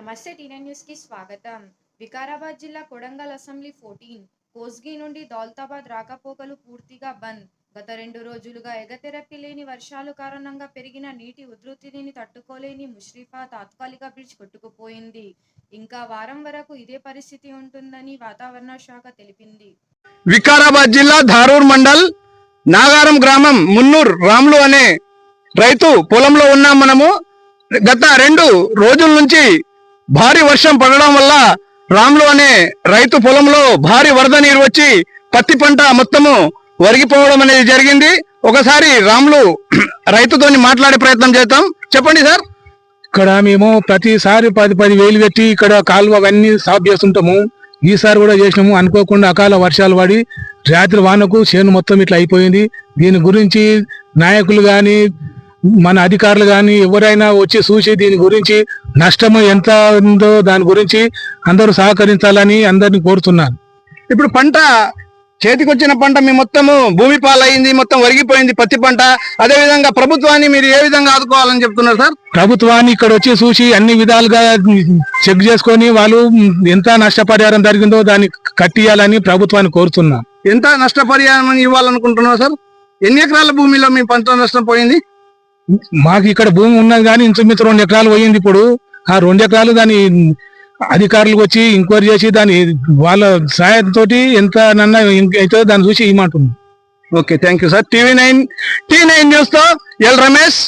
నమస్తే టీఎన్ న్యూస్కి స్వాగతం. వికారాబాద్ జిల్లా కొడంగల్ అసెంబ్లీ ఫోర్టీన్ కోస్గి నుండి దౌల్తాబాద్ రాకపోకలు పూర్తిగా బంద్. గత రెండు రోజులుగా ఎగతెరపి లేని వర్షాలు కారణంగా పెరిగిన నీటి ఉధృతిని తట్టుకోలేని ముష్రిఫా తాత్కాలిక బ్రిడ్జ్ కొట్టుకుపోయింది. ఇంకా వారం వరకు ఇదే పరిస్థితి ఉంటుందని వాతావరణ శాఖ తెలిపింది. వికారాబాద్ జిల్లా ధారూర్ మండల్ నాగారం గ్రామం మున్నూర్ రాములు అనే రైతు పొలంలో ఉన్నాం మనము. గత రెండు రోజుల నుంచి భారీ వర్షం పడడం వల్ల రాములు అనే రైతు పొలంలో భారీ వరద నీరు వచ్చి పత్తి పంట మొత్తము వరిగిపోవడం అనేది జరిగింది. ఒకసారి రాములు రైతుతోని మాట్లాడే ప్రయత్నం చేద్దాం. చెప్పండి సార్. ఇక్కడ మేము ప్రతిసారి పది పది వేలు పెట్టి ఇక్కడ కాలువ అవన్నీ సాఫ్ చేస్తుంటాము. ఈసారి కూడా చేసినాము. అనుకోకుండా అకాల వర్షాలు పడి రాత్రి వానకు చేను మొత్తం ఇట్లా అయిపోయింది. దీని గురించి నాయకులు కానీ మన అధికారులు గాని ఎవరైనా వచ్చి చూసి దీని గురించి నష్టము ఎంత ఉందో దాని గురించి అందరూ సహకరించాలని అందరిని కోరుతున్నాను. ఇప్పుడు పంట చేతికొచ్చిన పంట మీ మొత్తము భూమి పాలైంది మొత్తం వరిగిపోయింది పత్తి పంట. అదే విధంగా ప్రభుత్వాన్ని మీరు ఏ విధంగా ఆదుకోవాలని చెప్తున్నారు సార్? ప్రభుత్వాన్ని ఇక్కడ వచ్చి చూసి అన్ని విధాలుగా చెక్ చేసుకొని వాళ్ళు ఎంత నష్టపరిహారం జరిగిందో దాన్ని కట్టియాలని ప్రభుత్వాన్ని కోరుతున్నాం. ఎంత నష్టపరిహారం ఇవ్వాలనుకుంటున్నారు సార్? ఎన్ని ఎకరాల భూమిలో మీ పంట నష్టం పోయింది? మాకు ఇక్కడ భూమి ఉన్నది కానీ ఇంచుమించు రెండు ఎకరాలు పోయింది ఇప్పుడు. ఆ రెండు ఎకరాలు దాని అధికారులు వచ్చి ఎంక్వైరీ చేసి దాని వాళ్ళ సహాయంతో ఎంత నన్న అయితే దాన్ని చూసి ఇమ్మంటున్నాం okay thank you sir TV nine T nine న్యూస్తో L Ramesh.